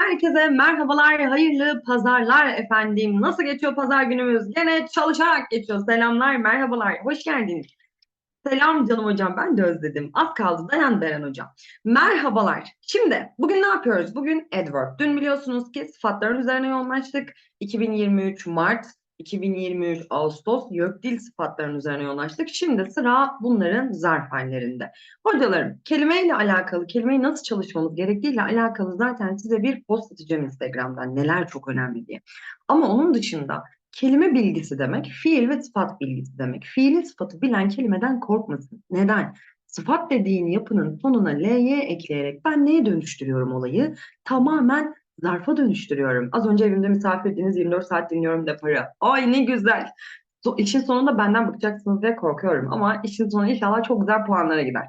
Herkese merhabalar, hayırlı pazarlar efendim. Nasıl geçiyor pazar günümüz? Gene çalışarak geçiyor. Selamlar, merhabalar, hoş geldiniz. Selam canım hocam, ben de özledim. Az kaldı, dayan Beren hocam. Merhabalar. Şimdi bugün ne yapıyoruz? Bugün adverb. Dün biliyorsunuz ki sıfatların üzerine yoğunlaştık. 2023 Mart, 2023 Ağustos YÖKDİL sıfatların üzerine yoğunlaştık. Şimdi sıra bunların zarf hallerinde. Hocalarım, kelimeyle alakalı, kelimeyi nasıl çalışmamız gerektiğiyle alakalı zaten size bir post atacağım Instagram'dan. Neler çok önemli diye. Ama onun dışında kelime bilgisi demek, fiil ve sıfat bilgisi demek. Fiili sıfatı bilen kelimeden korkmasın. Neden? Sıfat dediğin yapının sonuna ly ekleyerek ben neye dönüştürüyorum olayı? Tamamen zarfa dönüştürüyorum. Az önce evimde misafirdiğiniz 24 saat dinliyorum deparı. Ay ne güzel. So, işin sonunda benden bakacaksınız diye korkuyorum. Ama işin sonu inşallah çok güzel puanlara gider.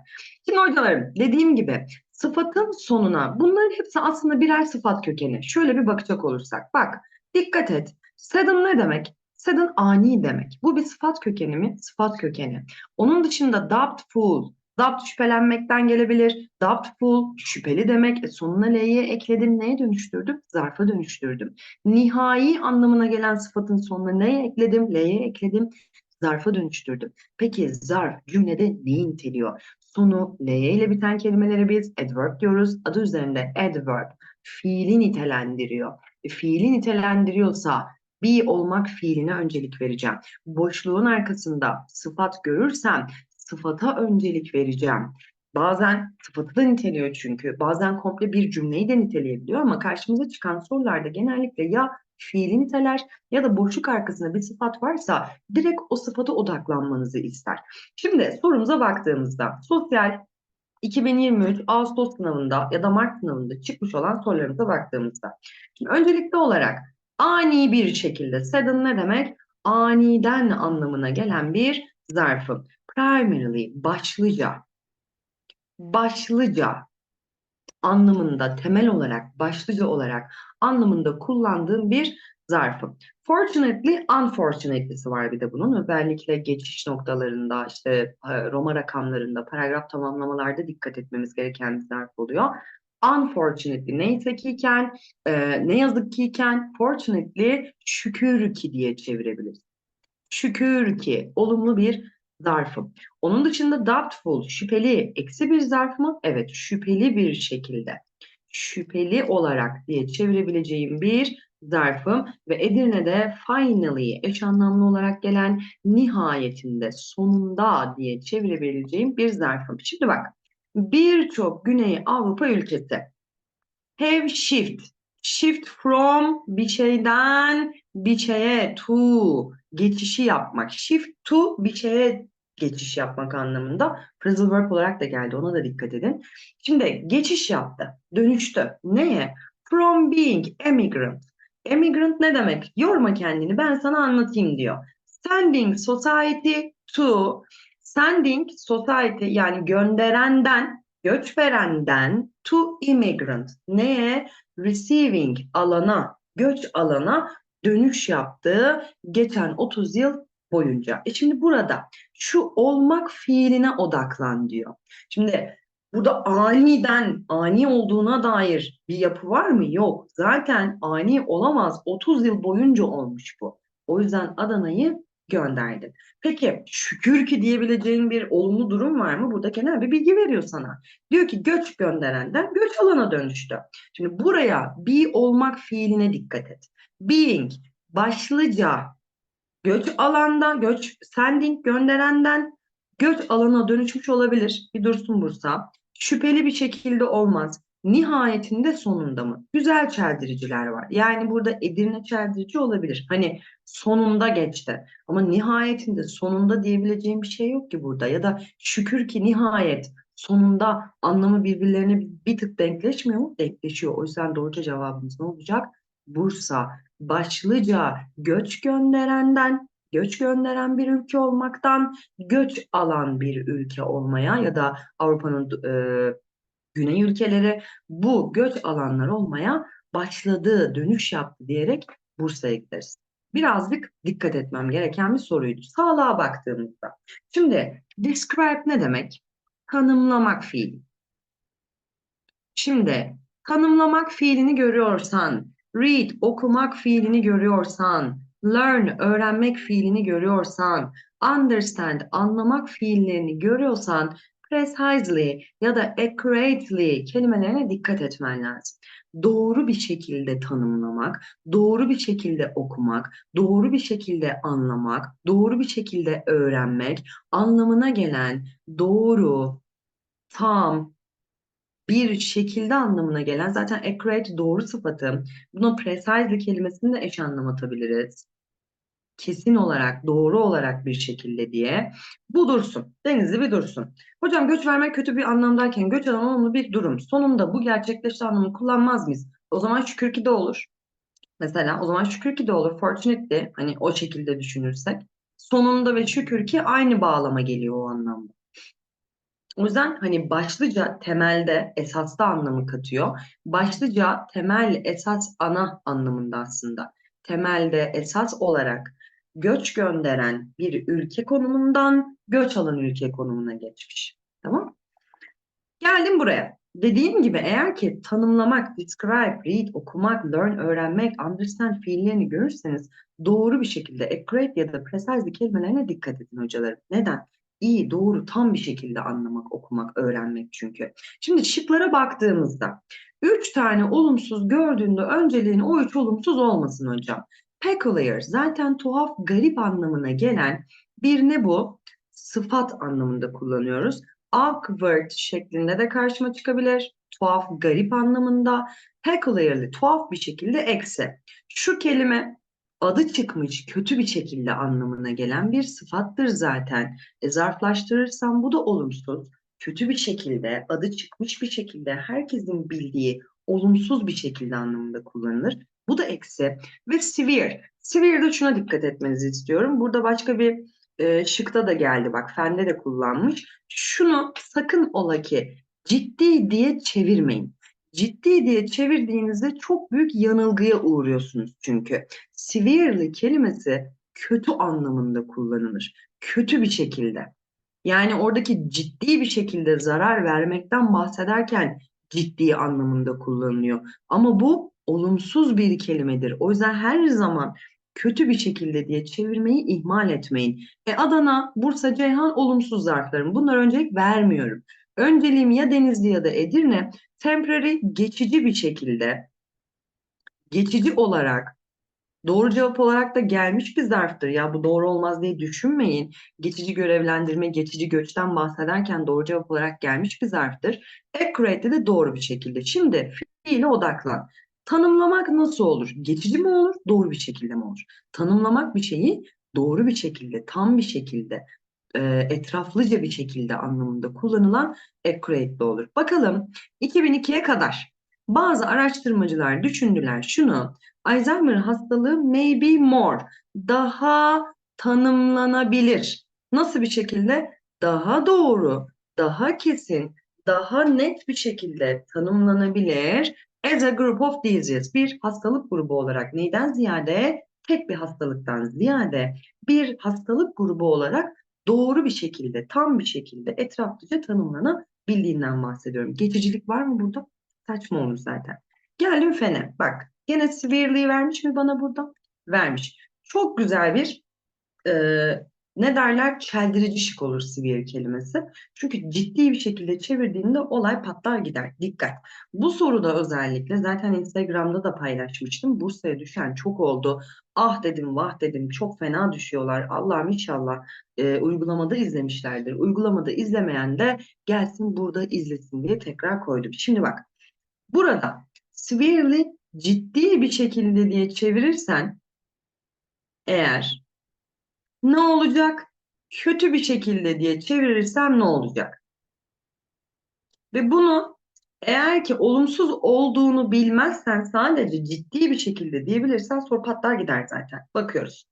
Şimdi hocalarım dediğim gibi sıfatın sonuna bunların hepsi aslında birer sıfat kökeni. Şöyle bir bakacak olursak. Bak dikkat et. Sudden ne demek? Sudden ani demek. Bu bir sıfat kökeni mi? Sıfat kökeni. Onun dışında doubtful, Doubt şüphelenmekten gelebilir. Doubtful şüpheli demek. E sonuna l'ye ekledim. Neye dönüştürdüm? Zarfa dönüştürdüm. Nihai anlamına gelen sıfatın sonuna neye ekledim? L'ye ekledim. Zarfa dönüştürdüm. Peki zarf cümlede neyi niteliyor? Sonu l'ye ile biten kelimelere biz adverb diyoruz. Adı üzerinde adverb. Fiili nitelendiriyor. E, fiili nitelendiriyorsa be olmak fiiline öncelik vereceğim. Boşluğun arkasında sıfat görürsem sıfata öncelik vereceğim. Bazen sıfatı da niteliyor çünkü. Bazen komple bir cümleyi de niteleyebiliyor ama karşımıza çıkan sorularda genellikle ya fiili niteler ya da boşluk arkasında bir sıfat varsa direkt o sıfata odaklanmanızı ister. Şimdi sorumuza baktığımızda sosyal 2023 Ağustos sınavında ya da Mart sınavında çıkmış olan sorularımıza baktığımızda. Şimdi öncelikli olarak ani bir şekilde sudden ne demek? Aniden anlamına gelen bir zarfım primarily başlıca başlıca anlamında temel olarak başlıca olarak anlamında kullandığım bir zarfım. Fortunately, unfortunately'si var bir de bunun. Özellikle geçiş noktalarında, işte Roma rakamlarında, paragraf tamamlamalarda dikkat etmemiz gereken bir zarf oluyor. Unfortunately neyse ki iken, e, ne yazık ki iken, fortunately şükür ki diye çevirebiliriz. Şükür ki olumlu bir zarfım. Onun dışında doubtful, şüpheli, eksi bir zarf mı? Evet, şüpheli bir şekilde. Şüpheli olarak diye çevirebileceğim bir zarfım ve Edirne'de finally eş anlamlı olarak gelen nihayetinde, sonunda diye çevirebileceğim bir zarfım. Şimdi bak, birçok Güney Avrupa ülkesi have shift, shift from bir şeyden bir şeye to geçişi yapmak. Shift to bir şeye geçiş yapmak anlamında. Phrasal verb olarak da geldi. Ona da dikkat edin. Şimdi geçiş yaptı. Dönüştü. Neye? From being emigrant. Emigrant ne demek? Yorma kendini ben sana anlatayım diyor. Sending society to sending society yani gönderenden göç verenden to immigrant. Neye? Receiving alana, göç alana dönüş yaptığı geçen 30 yıl boyunca. E şimdi burada şu olmak fiiline odaklan diyor. Şimdi burada aniden, ani olduğuna dair bir yapı var mı? Yok. Zaten ani olamaz. 30 yıl boyunca olmuş bu. O yüzden Adana'yı gönderdi. Peki şükür ki diyebileceğin bir olumlu durum var mı? Burada genel bir bilgi veriyor sana. Diyor ki göç gönderenden göç alana dönüştü. Şimdi buraya be olmak fiiline dikkat et. Being başlıca göç alanda, göç sending gönderenden göç alana dönüşmüş olabilir. Bir dursun Bursa. Şüpheli bir şekilde olmaz. Nihayetinde sonunda mı? Güzel çeldiriciler var. Yani burada Edirne çeldirici olabilir. Hani sonunda geçti. Ama nihayetinde sonunda diyebileceğim bir şey yok ki burada. Ya da şükür ki nihayet sonunda anlamı birbirlerine bir tık denkleşmiyor mu? Denkleşiyor. O yüzden doğru cevabımız ne olacak? Bursa başlıca göç gönderenden, göç gönderen bir ülke olmaktan göç alan bir ülke olmaya ya da Avrupa'nın e, güney ülkeleri bu göç alanlar olmaya başladı, dönüş yaptı diyerek Bursa'ya gideriz. Birazcık dikkat etmem gereken bir soruydu. Sağlığa baktığımızda. Şimdi describe ne demek? Tanımlamak fiili. Şimdi Tanımlamak fiilini görüyorsan, read, okumak fiilini görüyorsan, learn, öğrenmek fiilini görüyorsan, understand, anlamak fiillerini görüyorsan, precisely ya da accurately kelimelerine dikkat etmen lazım. Doğru bir şekilde tanımlamak, doğru bir şekilde okumak, doğru bir şekilde anlamak, doğru bir şekilde öğrenmek anlamına gelen doğru, tam, bir şekilde anlamına gelen zaten accurate doğru sıfatı. Buna precisely kelimesini de eş anlam atabiliriz. Kesin olarak, doğru olarak bir şekilde diye. Bu dursun. Denizli bir dursun. Hocam göç vermek kötü bir anlamdayken göç alan olumlu bir durum. Sonunda bu gerçekleşti anlamı kullanmaz mıyız? O zaman şükür ki de olur. Mesela o zaman şükür ki de olur. Fortunately hani o şekilde düşünürsek. Sonunda ve şükür ki aynı bağlama geliyor o anlamda. O yüzden hani başlıca temelde esasta anlamı katıyor. Başlıca temel esas ana anlamında aslında. Temelde esas olarak göç gönderen bir ülke konumundan göç alan ülke konumuna geçmiş. Tamam? Geldim buraya. Dediğim gibi eğer ki tanımlamak, describe, read, okumak, learn, öğrenmek, understand fiillerini görürseniz doğru bir şekilde accurate ya da precise kelimelerine dikkat edin hocalarım. Neden? İyi, doğru, tam bir şekilde anlamak, okumak, öğrenmek çünkü. Şimdi şıklara baktığımızda üç tane olumsuz gördüğünde önceliğin o üç olumsuz olmasın hocam. Peculiar zaten tuhaf, garip anlamına gelen bir ne bu? Sıfat anlamında kullanıyoruz. Awkward şeklinde de karşıma çıkabilir. Tuhaf, garip anlamında. Peculiarly tuhaf bir şekilde eksi. Şu kelime adı çıkmış kötü bir şekilde anlamına gelen bir sıfattır zaten. E, zarflaştırırsam bu da olumsuz. Kötü bir şekilde, adı çıkmış bir şekilde herkesin bildiği olumsuz bir şekilde anlamında kullanılır. Bu da eksi ve severe. Severe'de şuna dikkat etmenizi istiyorum. Burada başka bir e, şıkta da geldi bak fende de kullanmış. Şunu sakın ola ki ciddi diye çevirmeyin. Ciddi diye çevirdiğinizde çok büyük yanılgıya uğruyorsunuz çünkü. Severely kelimesi kötü anlamında kullanılır. Kötü bir şekilde. Yani oradaki ciddi bir şekilde zarar vermekten bahsederken ciddi anlamında kullanılıyor. Ama bu olumsuz bir kelimedir. O yüzden her zaman kötü bir şekilde diye çevirmeyi ihmal etmeyin. E Adana, Bursa, Ceyhan olumsuz zarflarım. Bunlar öncelik vermiyorum. Önceliğim ya Denizli ya da Edirne temporary geçici bir şekilde geçici olarak doğru cevap olarak da gelmiş bir zarftır. Ya bu doğru olmaz diye düşünmeyin. Geçici görevlendirme, geçici göçten bahsederken doğru cevap olarak gelmiş bir zarftır. Accurate de doğru bir şekilde. Şimdi fiile odaklan. Tanımlamak nasıl olur? Geçici mi olur? Doğru bir şekilde mi olur? Tanımlamak bir şeyi doğru bir şekilde, tam bir şekilde, e, etraflıca bir şekilde anlamında kullanılan accurate olur. Bakalım 2002'ye kadar bazı araştırmacılar düşündüler şunu Alzheimer hastalığı maybe more daha tanımlanabilir. Nasıl bir şekilde? Daha doğru, daha kesin, daha net bir şekilde tanımlanabilir as a group of diseases bir hastalık grubu olarak neyden ziyade tek bir hastalıktan ziyade bir hastalık grubu olarak doğru bir şekilde, tam bir şekilde etraflıca tanımlanabildiğinden bahsediyorum. Geçicilik var mı burada? Saçma olur zaten. Geldim fene. Bak gene severely vermiş mi bana burada? Vermiş. Çok güzel bir e, ne derler? Çeldirici şık olur severe kelimesi. Çünkü ciddi bir şekilde çevirdiğinde olay patlar gider. Dikkat. Bu soruda özellikle zaten Instagram'da da paylaşmıştım. Bursa'ya düşen çok oldu. Ah dedim vah dedim çok fena düşüyorlar. Allah'ım inşallah e, uygulamada izlemişlerdir. Uygulamada izlemeyen de gelsin burada izlesin diye tekrar koydum. Şimdi bak burada severely ciddi bir şekilde diye çevirirsen eğer ne olacak? Kötü bir şekilde diye çevirirsem ne olacak? Ve bunu eğer ki olumsuz olduğunu bilmezsen sadece ciddi bir şekilde diyebilirsen soru patlar gider zaten. Bakıyoruz.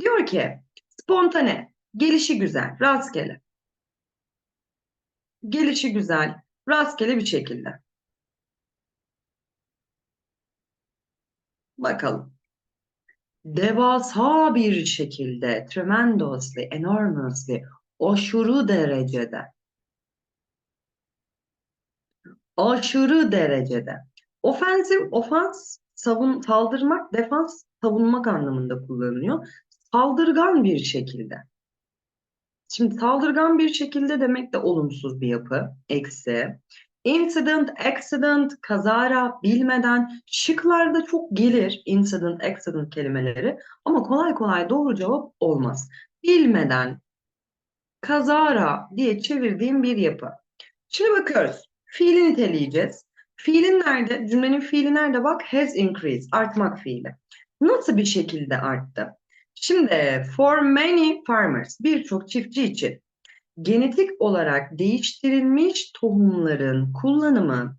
Diyor ki spontane, gelişi güzel, rastgele. Gelişi güzel, rastgele bir şekilde. Bakalım devasa bir şekilde, tremendously, enormously, aşırı derecede, aşırı derecede, Offensive, offense, savun, saldırmak, defans, savunmak anlamında kullanılıyor. Saldırgan bir şekilde. Şimdi saldırgan bir şekilde demek de olumsuz bir yapı. Eksi. Incident, accident, kazara, bilmeden şıklarda çok gelir incident, accident kelimeleri ama kolay kolay doğru cevap olmaz. Bilmeden, kazara diye çevirdiğim bir yapı. Şimdi bakıyoruz. Fiili niteleyeceğiz. Fiilin nerede? Cümlenin fiili nerede? Bak has increased. Artmak fiili. Nasıl bir şekilde arttı? Şimdi for many farmers birçok çiftçi için genetik olarak değiştirilmiş tohumların kullanımı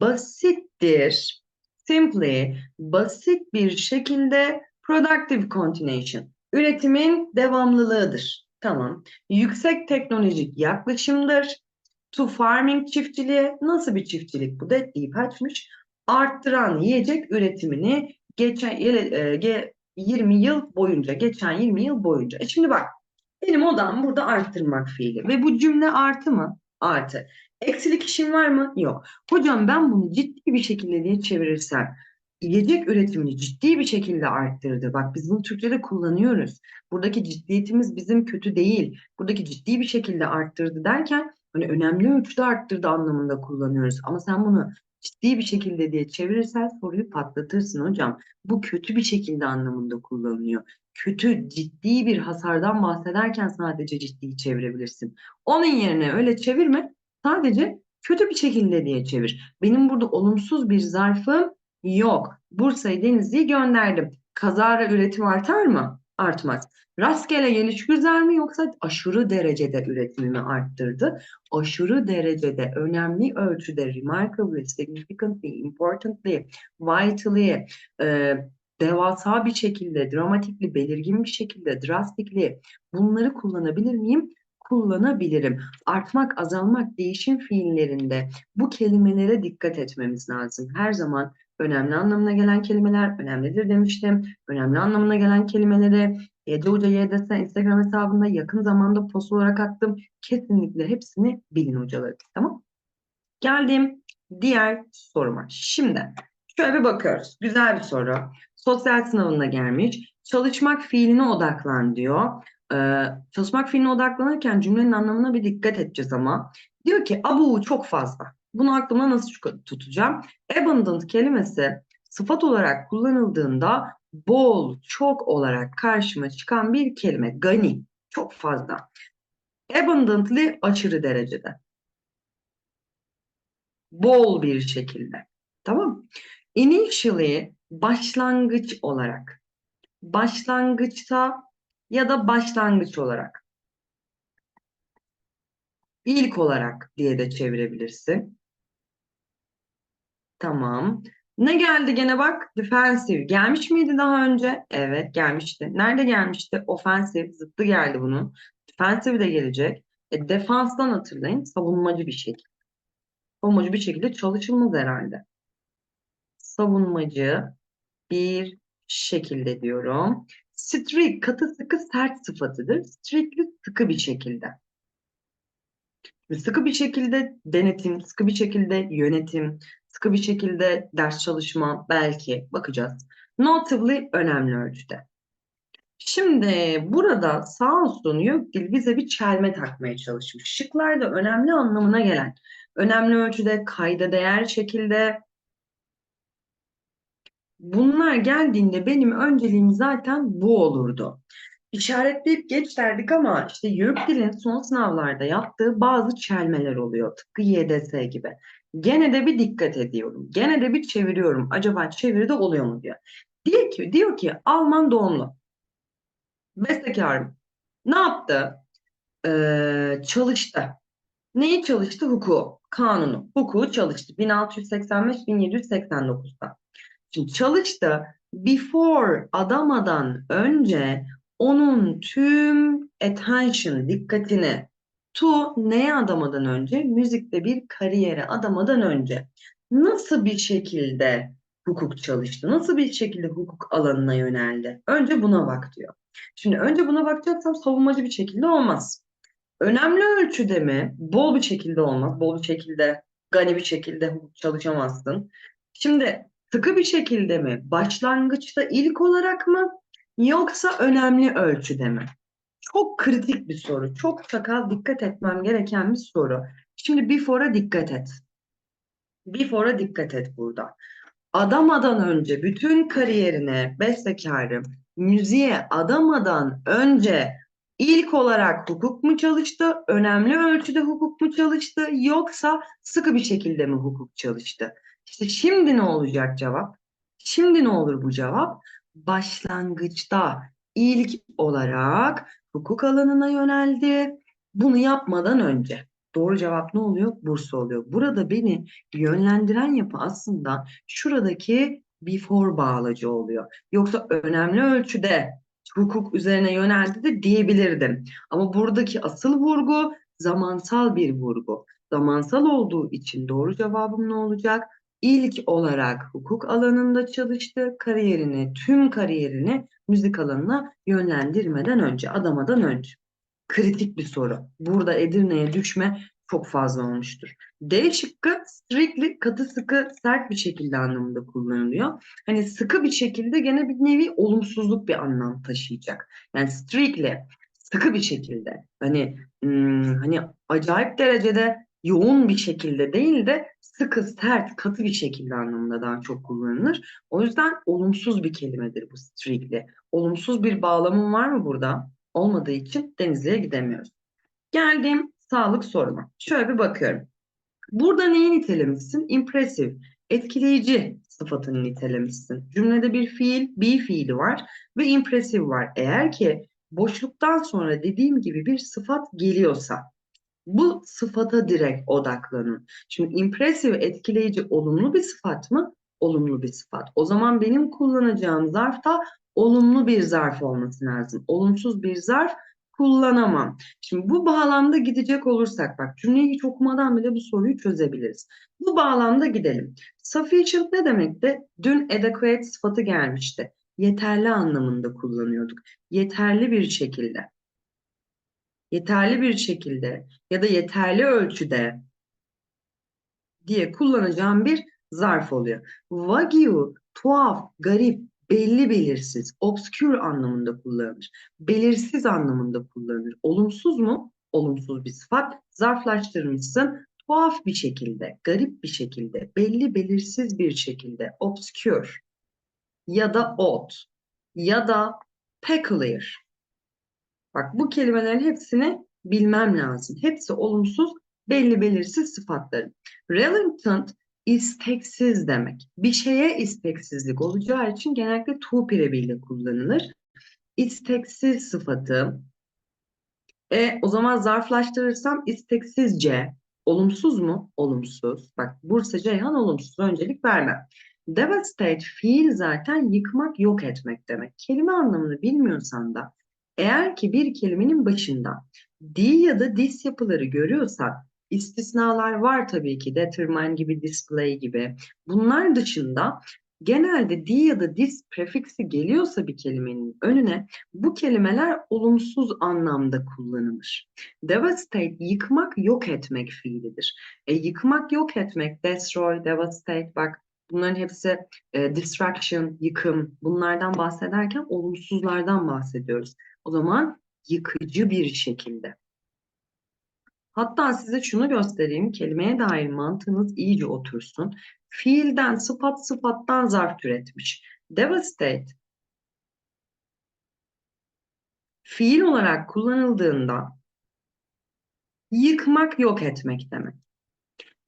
basittir. Simply basit bir şekilde productive continuation. Üretimin devamlılığıdır. Tamam. Yüksek teknolojik yaklaşımdır. To farming çiftçiliğe nasıl bir çiftçilik bu da deyip açmış. Arttıran yiyecek üretimini geçen e, 20 yıl boyunca, geçen 20 yıl boyunca. E şimdi bak benim odam burada arttırmak fiili ve bu cümle artı mı? Artı. Eksilik işim var mı? Yok. Hocam ben bunu ciddi bir şekilde diye çevirirsem yiyecek üretimini ciddi bir şekilde arttırdı. Bak biz bunu Türkçe'de kullanıyoruz. Buradaki ciddiyetimiz bizim kötü değil. Buradaki ciddi bir şekilde arttırdı derken hani önemli ölçüde arttırdı anlamında kullanıyoruz. Ama sen bunu ciddi bir şekilde diye çevirirsen soruyu patlatırsın hocam. Bu kötü bir şekilde anlamında kullanılıyor. Kötü, ciddi bir hasardan bahsederken sadece ciddiyi çevirebilirsin. Onun yerine öyle çevirme. Sadece kötü bir şekilde diye çevir. Benim burada olumsuz bir zarfım yok. Bursa'yı Denizli'yi gönderdim. Kazara üretim artar mı? Artmaz. Rastgele geliş güzel mi yoksa aşırı derecede üretimimi arttırdı? Aşırı derecede, önemli ölçüde, remarkably, significantly, importantly, vitally, e, devasa bir şekilde, dramatikli, belirgin bir şekilde, drastically bunları kullanabilir miyim? kullanabilirim. Artmak, azalmak, değişim fiillerinde bu kelimelere dikkat etmemiz lazım. Her zaman önemli anlamına gelen kelimeler önemlidir demiştim. Önemli anlamına gelen kelimeleri Ece Hoca YDS Instagram hesabında yakın zamanda post olarak attım. Kesinlikle hepsini bilin hocalar. Tamam. Geldim diğer soruma. Şimdi şöyle bir bakıyoruz. Güzel bir soru. Sosyal sınavına gelmiş. Çalışmak fiiline odaklan diyor. Ee, çalışmak fiiline odaklanırken cümlenin anlamına bir dikkat edeceğiz ama. Diyor ki abu çok fazla. Bunu aklımda nasıl tutacağım? Abundant kelimesi sıfat olarak kullanıldığında bol, çok olarak karşıma çıkan bir kelime. Gani, çok fazla. Abundantly aşırı derecede. Bol bir şekilde. Tamam Initially başlangıç olarak. Başlangıçta ya da başlangıç olarak. İlk olarak diye de çevirebilirsin. Tamam. Ne geldi gene bak? Defensive. Gelmiş miydi daha önce? Evet gelmişti. Nerede gelmişti? Offensive. Zıttı geldi bunun. Defensive de gelecek. E, defanstan hatırlayın. Savunmacı bir şekilde. Savunmacı bir şekilde çalışılmaz herhalde. Savunmacı bir şekilde diyorum. Strict katı sıkı sert sıfatıdır. Strictly sıkı bir şekilde. Sıkı bir şekilde denetim, sıkı bir şekilde yönetim, sıkı bir şekilde ders çalışma belki bakacağız. Notably önemli ölçüde. Şimdi burada sağ olsun Gökdil bize bir çelme takmaya çalışmış. Şıklarda önemli anlamına gelen, önemli ölçüde kayda değer şekilde bunlar geldiğinde benim önceliğim zaten bu olurdu işaretleyip geç derdik ama işte YÖKDİL'in son sınavlarda yaptığı bazı çelmeler oluyor. Tıpkı YDS gibi. Gene de bir dikkat ediyorum. Gene de bir çeviriyorum. Acaba çeviride oluyor mu diyor. Diyor ki, diyor ki Alman doğumlu. Bestekarım. Ne yaptı? Ee, çalıştı. Neyi çalıştı? Hukuku. Kanunu. Hukuku çalıştı. 1685-1789'da. Şimdi çalıştı. Before adamadan önce onun tüm attention, dikkatini to neye adamadan önce? Müzikte bir kariyere adamadan önce. Nasıl bir şekilde hukuk çalıştı? Nasıl bir şekilde hukuk alanına yöneldi? Önce buna bak diyor. Şimdi önce buna bakacaksam savunmacı bir şekilde olmaz. Önemli ölçüde mi? Bol bir şekilde olmaz. Bol bir şekilde, gani bir şekilde hukuk çalışamazsın. Şimdi sıkı bir şekilde mi? Başlangıçta ilk olarak mı? Yoksa önemli ölçüde mi? Çok kritik bir soru. Çok sakal dikkat etmem gereken bir soru. Şimdi before'a dikkat et. Before'a dikkat et burada. Adamadan önce bütün kariyerine bestekarım müziğe adamadan önce ilk olarak hukuk mu çalıştı, önemli ölçüde hukuk mu çalıştı yoksa sıkı bir şekilde mi hukuk çalıştı? İşte şimdi ne olacak cevap? Şimdi ne olur bu cevap? Başlangıçta ilk olarak hukuk alanına yöneldi. Bunu yapmadan önce. Doğru cevap ne oluyor? Bursa oluyor. Burada beni yönlendiren yapı aslında şuradaki before bağlacı oluyor. Yoksa önemli ölçüde hukuk üzerine yöneldi de diyebilirdim. Ama buradaki asıl vurgu zamansal bir vurgu. Zamansal olduğu için doğru cevabım ne olacak? İlk olarak hukuk alanında çalıştı. Kariyerini, tüm kariyerini müzik alanına yönlendirmeden önce, adamadan önce. Kritik bir soru. Burada Edirne'ye düşme çok fazla olmuştur. D şıkkı strictly katı sıkı sert bir şekilde anlamında kullanılıyor. Hani sıkı bir şekilde gene bir nevi olumsuzluk bir anlam taşıyacak. Yani strictly sıkı bir şekilde hani hmm, hani acayip derecede yoğun bir şekilde değil de sıkı, sert, katı bir şekilde anlamında daha çok kullanılır. O yüzden olumsuz bir kelimedir bu strictly. Olumsuz bir bağlamın var mı burada? Olmadığı için Denizli'ye gidemiyoruz. Geldim sağlık soruma. Şöyle bir bakıyorum. Burada neyi nitelemişsin? Impressive, etkileyici sıfatını nitelemişsin. Cümlede bir fiil, be fiili var ve impressive var. Eğer ki boşluktan sonra dediğim gibi bir sıfat geliyorsa bu sıfata direkt odaklanın. Şimdi impressive, etkileyici olumlu bir sıfat mı? Olumlu bir sıfat. O zaman benim kullanacağım zarf da olumlu bir zarf olması lazım. Olumsuz bir zarf kullanamam. Şimdi bu bağlamda gidecek olursak bak cümleyi hiç okumadan bile bu soruyu çözebiliriz. Bu bağlamda gidelim. Sufficient ne demekti? Dün adequate sıfatı gelmişti. Yeterli anlamında kullanıyorduk. Yeterli bir şekilde. Yeterli bir şekilde ya da yeterli ölçüde diye kullanacağım bir zarf oluyor. Wagyu tuhaf, garip, belli belirsiz, obscure anlamında kullanılır. Belirsiz anlamında kullanılır. Olumsuz mu? Olumsuz bir sıfat. Zarflaştırmışsın. Tuhaf bir şekilde, garip bir şekilde, belli belirsiz bir şekilde, obscure ya da odd ya da peculiar. Bak bu kelimelerin hepsini bilmem lazım. Hepsi olumsuz, belli belirsiz sıfatları. Reluctant isteksiz demek. Bir şeye isteksizlik olacağı için genellikle to pirebiyle kullanılır. İsteksiz sıfatı. E, o zaman zarflaştırırsam isteksizce. Olumsuz mu? Olumsuz. Bak Bursa Ceyhan olumsuz. Öncelik vermem. Devastate fiil zaten yıkmak, yok etmek demek. Kelime anlamını bilmiyorsan da eğer ki bir kelimenin başında di ya da dis yapıları görüyorsak istisnalar var tabii ki determine gibi display gibi. Bunlar dışında genelde di ya da dis prefiksi geliyorsa bir kelimenin önüne bu kelimeler olumsuz anlamda kullanılır. Devastate yıkmak, yok etmek fiilidir. E, yıkmak, yok etmek, destroy, devastate bak bunların hepsi e, distraction, yıkım bunlardan bahsederken olumsuzlardan bahsediyoruz. O zaman yıkıcı bir şekilde. Hatta size şunu göstereyim. Kelimeye dair mantığınız iyice otursun. Fiilden, sıfat, sıfattan zarf türetmiş. Devastate fiil olarak kullanıldığında yıkmak, yok etmek demek.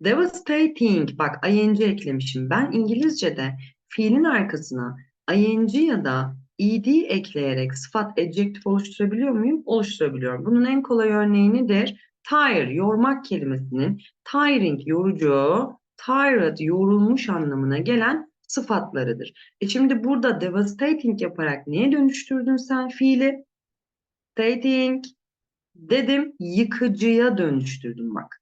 Devastating, bak ing eklemişim. Ben İngilizce'de fiilin arkasına ing ya da ed ekleyerek sıfat adjektif oluşturabiliyor muyum? Oluşturabiliyorum. Bunun en kolay örneği nedir? Tire, yormak kelimesinin tiring, yorucu, tired, yorulmuş anlamına gelen sıfatlarıdır. E şimdi burada devastating yaparak neye dönüştürdün sen fiili? Stating dedim, yıkıcıya dönüştürdüm bak.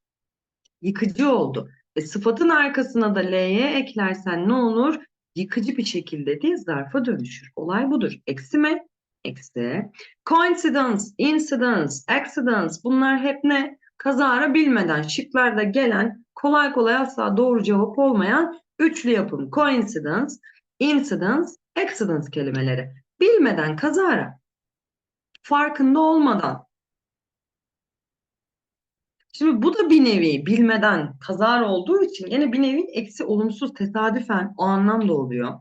Yıkıcı oldu. E sıfatın arkasına da l'ye eklersen ne olur? Yıkıcı bir şekilde değil zarfa dönüşür. Olay budur. Eksi mi? eksi. Coincidence, incidence, accidents bunlar hep ne? Kazara bilmeden şıklarda gelen kolay kolay asla doğru cevap olmayan Üçlü yapım coincidence, incidence, accident kelimeleri. Bilmeden kazara, farkında olmadan. Şimdi bu da bir nevi bilmeden kazar olduğu için yine bir nevi eksi olumsuz tesadüfen o anlamda oluyor.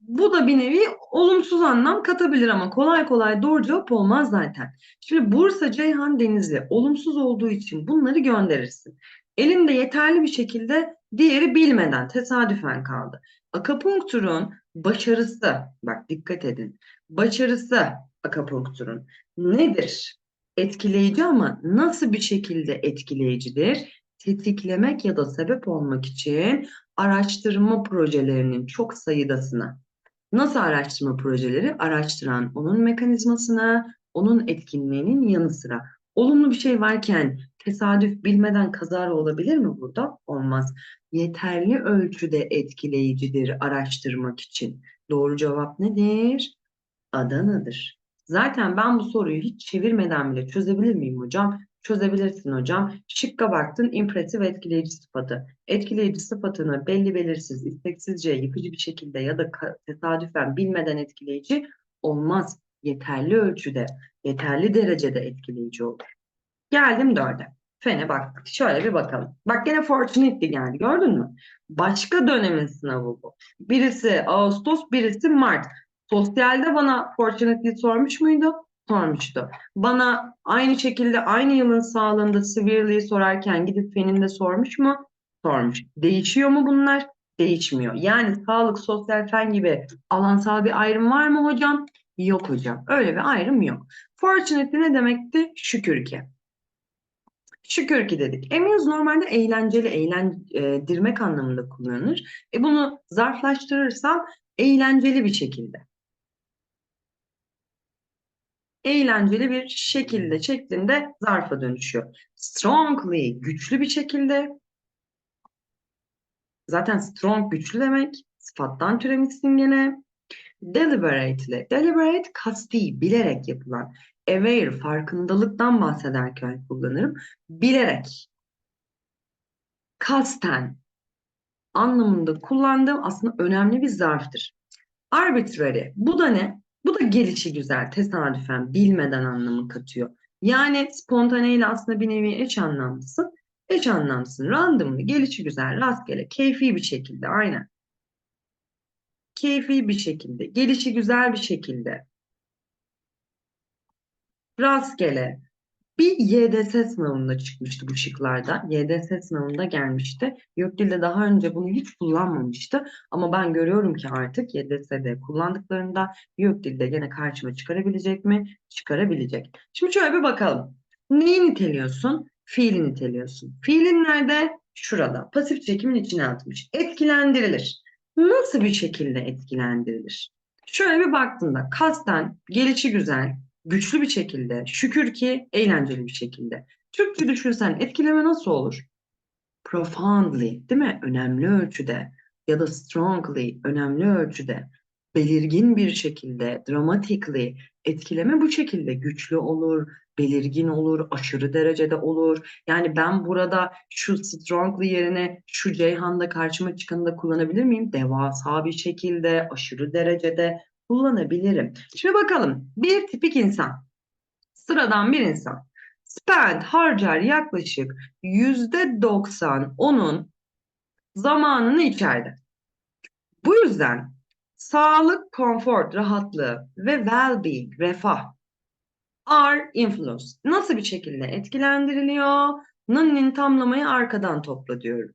Bu da bir nevi olumsuz anlam katabilir ama kolay kolay doğru cevap olmaz zaten. Şimdi Bursa, Ceyhan, Denizli olumsuz olduğu için bunları gönderirsin. Elinde yeterli bir şekilde diğeri bilmeden tesadüfen kaldı. Akupunkturun başarısı, bak dikkat edin, başarısı akupunkturun nedir? Etkileyici ama nasıl bir şekilde etkileyicidir? Tetiklemek ya da sebep olmak için araştırma projelerinin çok sayıdasına Nasıl araştırma projeleri? Araştıran onun mekanizmasına, onun etkinliğinin yanı sıra. Olumlu bir şey varken tesadüf bilmeden kazara olabilir mi burada? Olmaz. Yeterli ölçüde etkileyicidir araştırmak için. Doğru cevap nedir? Adana'dır. Zaten ben bu soruyu hiç çevirmeden bile çözebilir miyim hocam? Çözebilirsin hocam. Şıkka baktın impresif etkileyici sıfatı. Etkileyici sıfatını belli belirsiz, isteksizce, yıkıcı bir şekilde ya da tesadüfen bilmeden etkileyici olmaz. Yeterli ölçüde, yeterli derecede etkileyici olur. Geldim dörde. Fene bak. Şöyle bir bakalım. Bak gene fortunately geldi. Gördün mü? Başka dönemin sınavı bu. Birisi Ağustos, birisi Mart. Sosyalde bana fortunately sormuş muydu? Sormuştu. Bana aynı şekilde aynı yılın sağlığında severely'i sorarken gidip feninde sormuş mu? Sormuş. Değişiyor mu bunlar? Değişmiyor. Yani sağlık, sosyal fen gibi alansal bir ayrım var mı hocam? Yok hocam. Öyle bir ayrım yok. Fortunately ne demekti? Şükür ki. Şükür ki dedik. Amuse normalde eğlenceli, eğlendirmek anlamında kullanılır. E bunu zarflaştırırsam eğlenceli bir şekilde eğlenceli bir şekilde şeklinde zarfa dönüşüyor. Strongly güçlü bir şekilde zaten strong güçlü demek sıfattan türemişsin gene. Deliberately. Deliberate kasti bilerek yapılan. Aware farkındalıktan bahsederken kullanırım. Bilerek. Kasten anlamında kullandığım aslında önemli bir zarftır. Arbitrary. Bu da ne? Bu da gelişi güzel, tesadüfen, bilmeden anlamı katıyor. Yani spontane ile aslında bir nevi eş anlamlısın. Eş anlamlısın, randomlı, gelişi güzel, rastgele, keyfi bir şekilde, aynen. Keyfi bir şekilde, gelişi güzel bir şekilde. Rastgele, bir YDS sınavında çıkmıştı bu şıklarda. YDS sınavında gelmişti. Gökdil'de daha önce bunu hiç kullanmamıştı. Ama ben görüyorum ki artık YDS'de kullandıklarında Gökdil'de gene karşıma çıkarabilecek mi? Çıkarabilecek. Şimdi şöyle bir bakalım. Neyi niteliyorsun? Fiili niteliyorsun. Fiilin nerede? Şurada. Pasif çekimin içine atmış. Etkilendirilir. Nasıl bir şekilde etkilendirilir? Şöyle bir baktığında kasten, gelişi güzel, güçlü bir şekilde, şükür ki eğlenceli bir şekilde. Türkçe düşünsen etkileme nasıl olur? Profoundly, değil mi? Önemli ölçüde ya da strongly, önemli ölçüde, belirgin bir şekilde, dramatically, etkileme bu şekilde güçlü olur, belirgin olur, aşırı derecede olur. Yani ben burada şu strongly yerine şu Ceyhan'da karşıma çıkanı da kullanabilir miyim? Devasa bir şekilde, aşırı derecede kullanabilirim. Şimdi bakalım. Bir tipik insan. Sıradan bir insan. Spend harcar yaklaşık yüzde doksan onun zamanını içeride. Bu yüzden sağlık, konfor, rahatlığı ve well-being, refah are influence. Nasıl bir şekilde etkilendiriliyor? Nın'nin tamlamayı arkadan topla diyorum.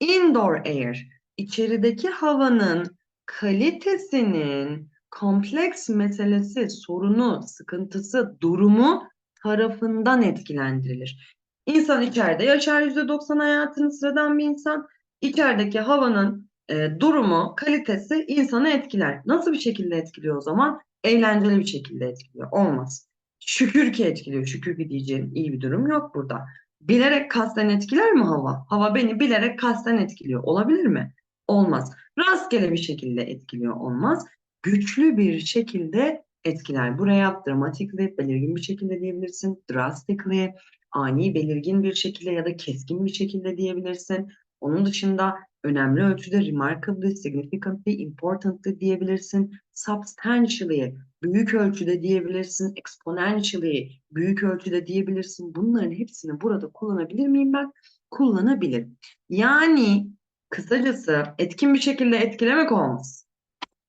Indoor air, içerideki havanın kalitesinin kompleks meselesi, sorunu, sıkıntısı, durumu tarafından etkilendirilir. İnsan içeride yaşar %90 hayatını sıradan bir insan. İçerideki havanın e, durumu, kalitesi insanı etkiler. Nasıl bir şekilde etkiliyor o zaman? Eğlenceli bir şekilde etkiliyor. Olmaz. Şükür ki etkiliyor. Şükür ki diyeceğim iyi bir durum yok burada. Bilerek kasten etkiler mi hava? Hava beni bilerek kasten etkiliyor. Olabilir mi? Olmaz. Rastgele bir şekilde etkiliyor olmaz güçlü bir şekilde etkiler. Buraya dramatically, belirgin bir şekilde diyebilirsin. Drastically, ani, belirgin bir şekilde ya da keskin bir şekilde diyebilirsin. Onun dışında önemli ölçüde remarkably, significantly, importantly diyebilirsin. Substantially, büyük ölçüde diyebilirsin. Exponentially, büyük ölçüde diyebilirsin. Bunların hepsini burada kullanabilir miyim ben? Kullanabilirim. Yani kısacası etkin bir şekilde etkilemek olmaz.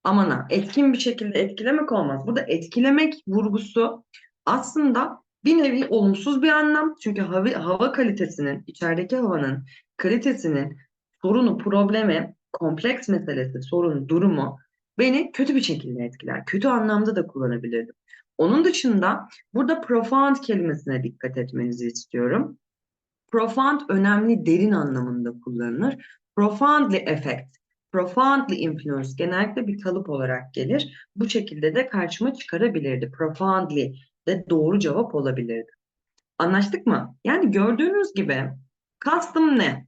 Aman ha, etkin bir şekilde etkilemek olmaz. Burada etkilemek vurgusu aslında bir nevi olumsuz bir anlam. Çünkü hava, hava kalitesinin, içerideki havanın kalitesinin sorunu, problemi, kompleks meselesi, sorun, durumu beni kötü bir şekilde etkiler. Kötü anlamda da kullanabilirdim. Onun dışında burada profound kelimesine dikkat etmenizi istiyorum. Profound önemli, derin anlamında kullanılır. Profoundly affect, profoundly influence genellikle bir kalıp olarak gelir. Bu şekilde de karşıma çıkarabilirdi. Profoundly de doğru cevap olabilirdi. Anlaştık mı? Yani gördüğünüz gibi kastım ne?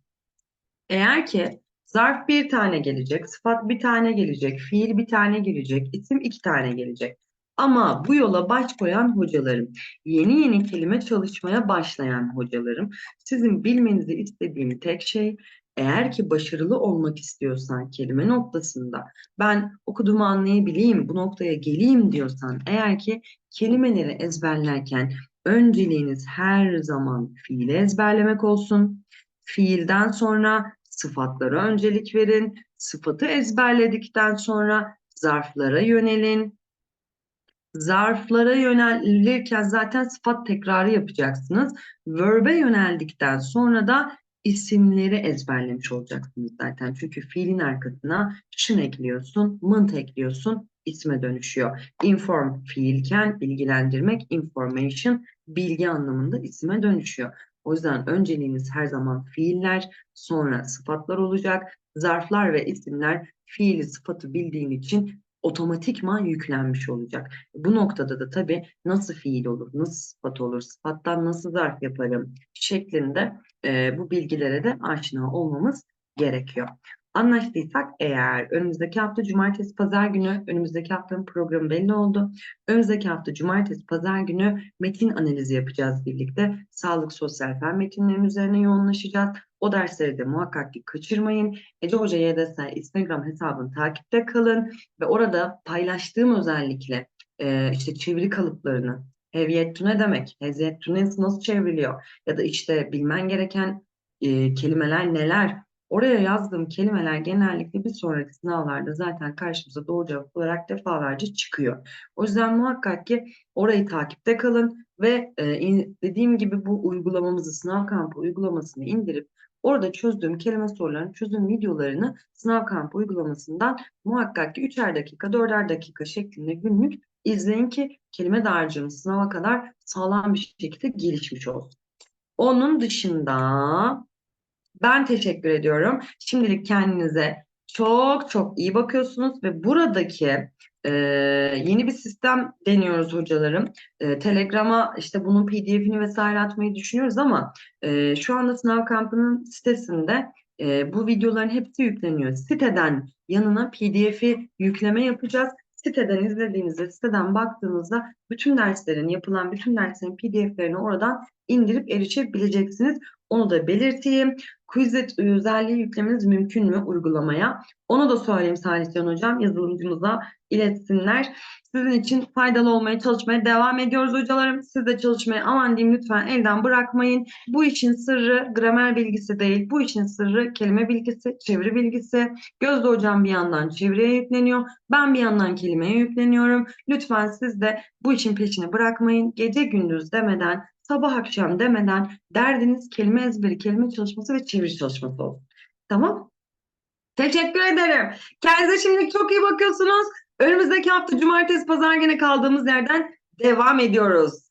Eğer ki zarf bir tane gelecek, sıfat bir tane gelecek, fiil bir tane gelecek, isim iki tane gelecek. Ama bu yola baş koyan hocalarım, yeni yeni kelime çalışmaya başlayan hocalarım, sizin bilmenizi istediğim tek şey eğer ki başarılı olmak istiyorsan kelime noktasında ben okuduğumu anlayabileyim, bu noktaya geleyim diyorsan eğer ki kelimeleri ezberlerken önceliğiniz her zaman fiili ezberlemek olsun. Fiilden sonra sıfatlara öncelik verin. Sıfatı ezberledikten sonra zarflara yönelin. Zarflara yönelirken zaten sıfat tekrarı yapacaksınız. Verbe yöneldikten sonra da isimleri ezberlemiş olacaksınız zaten. Çünkü fiilin arkasına şun ekliyorsun, mınt ekliyorsun, isme dönüşüyor. Inform fiilken bilgilendirmek, information bilgi anlamında isime dönüşüyor. O yüzden önceliğiniz her zaman fiiller, sonra sıfatlar olacak. Zarflar ve isimler fiili sıfatı bildiğin için otomatikman yüklenmiş olacak. Bu noktada da tabii nasıl fiil olur, nasıl sıfat olur, sıfattan nasıl zarf yaparım şeklinde e, bu bilgilere de aşina olmamız gerekiyor. Anlaştıysak eğer önümüzdeki hafta cumartesi pazar günü önümüzdeki haftanın programı belli oldu. Önümüzdeki hafta cumartesi pazar günü metin analizi yapacağız birlikte. Sağlık sosyal fen metinlerinin üzerine yoğunlaşacağız. O dersleri de muhakkak ki kaçırmayın. Ece Hoca YDS Instagram hesabını takipte kalın ve orada paylaştığım özellikle e, işte çeviri kalıplarını, heviyettu ne demek, heziyettu nasıl çevriliyor ya da işte bilmen gereken e, kelimeler neler Oraya yazdığım kelimeler genellikle bir sonraki sınavlarda zaten karşımıza doğru cevap olarak defalarca çıkıyor. O yüzden muhakkak ki orayı takipte kalın ve e, dediğim gibi bu uygulamamızı sınav kampı uygulamasını indirip orada çözdüğüm kelime sorularını, çözüm videolarını sınav kampı uygulamasından muhakkak ki 3'er dakika, 4'er dakika şeklinde günlük izleyin ki kelime dağarcığınız sınava kadar sağlam bir şekilde gelişmiş olsun. Onun dışında ben teşekkür ediyorum. Şimdilik kendinize çok çok iyi bakıyorsunuz ve buradaki e, yeni bir sistem deniyoruz hocalarım. E, Telegram'a işte bunun PDF'ini vesaire atmayı düşünüyoruz ama e, şu anda sınav kampının sitesinde e, bu videoların hepsi yükleniyor. Siteden yanına PDF'i yükleme yapacağız. Siteden izlediğinizde, siteden baktığınızda bütün derslerin, yapılan bütün derslerin PDF'lerini oradan indirip erişebileceksiniz. Onu da belirteyim. Quizlet özelliği yüklemeniz mümkün mü uygulamaya? Onu da söyleyeyim Salihcan Hocam. Yazılımcımıza iletsinler. Sizin için faydalı olmaya çalışmaya devam ediyoruz hocalarım. Siz de çalışmaya aman diyeyim lütfen elden bırakmayın. Bu işin sırrı gramer bilgisi değil. Bu işin sırrı kelime bilgisi, çeviri bilgisi. Gözde hocam bir yandan çevireye yükleniyor. Ben bir yandan kelimeye yükleniyorum. Lütfen siz de bu işin peşini bırakmayın. Gece gündüz demeden sabah akşam demeden derdiniz kelime ezberi, kelime çalışması ve çeviri çalışması olsun. Tamam? Teşekkür ederim. Kendinize şimdi çok iyi bakıyorsunuz. Önümüzdeki hafta cumartesi pazar günü kaldığımız yerden devam ediyoruz.